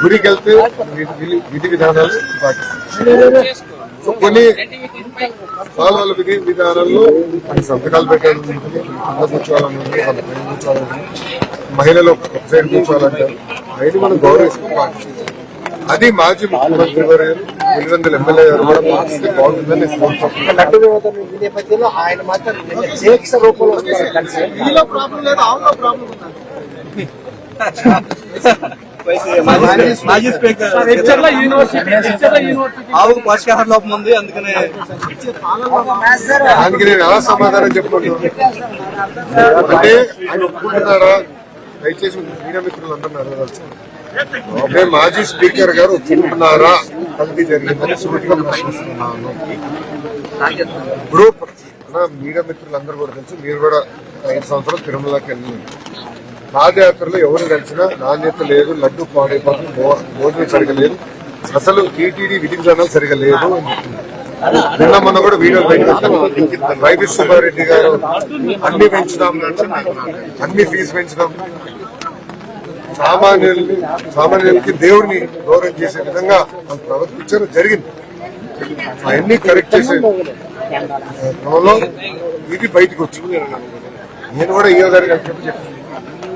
గుడికి వెళ్తే విధి- విధి- విధి విధానాలు పాటిస్తాను కొన్ని వాళ్ళ వాళ్ళ విధి విధానాల్లో కొన్ని సంతకాలు పెట్టాలి కింద కూర్చోవాలని వాళ్ళ పైన కూర్చోవాలని. మహిళలు ఒక సైడ్ కూర్చోవాలంటారు. అవన్నీ మనం గౌరవిస్తాం పాటిస్తాం అది మాజీ ముఖ్యమంత్రి గారు పులివెందుల ఎమ్మెల్యే గారు కూడా పాటిస్తే బాగుంటుందని నేను కోరుకుంటున్నాను లడ్డు మాజీ స్పీకర్. ఆవుకు పోషకాహార లోపం ఉంది అందుకనే. దానికి నేను ఎలా సమాధానం చెప్పుకుంటున్నాను అంటే ఆయన ఒప్పుకుంటున్నారా? దయచేసి మీడియా మిత్రులు అందరూ అడగవచ్చు అంటే మాజీ స్పీకర్ గారు ఒప్పుకుంటున్నారా? కల్తీ జరిగిందని సూటిగా ప్రశ్నిస్తున్నాను ఇప్పుడు మీడియా మిత్రులందరూ కూడా తెలుసు మీరు కూడా ఐదు సంవత్సరాలు తిరుమలకి వెళ్ళింది. పాదయాత్రలో ఎవరు కలిసినా నాణ్యత లేదు లడ్డు పాడైపోతుంది భో- భోజనం సరిగా లేదు. అసలు టీటీడీ విధి విధానాలు సరిగా లేదు నిన్న మొన్న కూడా వీడియో బయట వైవి సుబ్బారెడ్డి గారు అన్ని పెంచుదాం అన్ని ఫీజు పెంచుదాం. సామాన్యుల్ని సామాన్యులకి దేవుడిని గౌరవం చేసే విధంగా మనం ప్రవర్తించడం జరిగింది. అవన్నీ కరెక్ట్ చేసే క్రమంలో ఇది బయటకు వచ్చింది. నేను కూడా ఈయో గారికి చెప్పి చెప్పాను.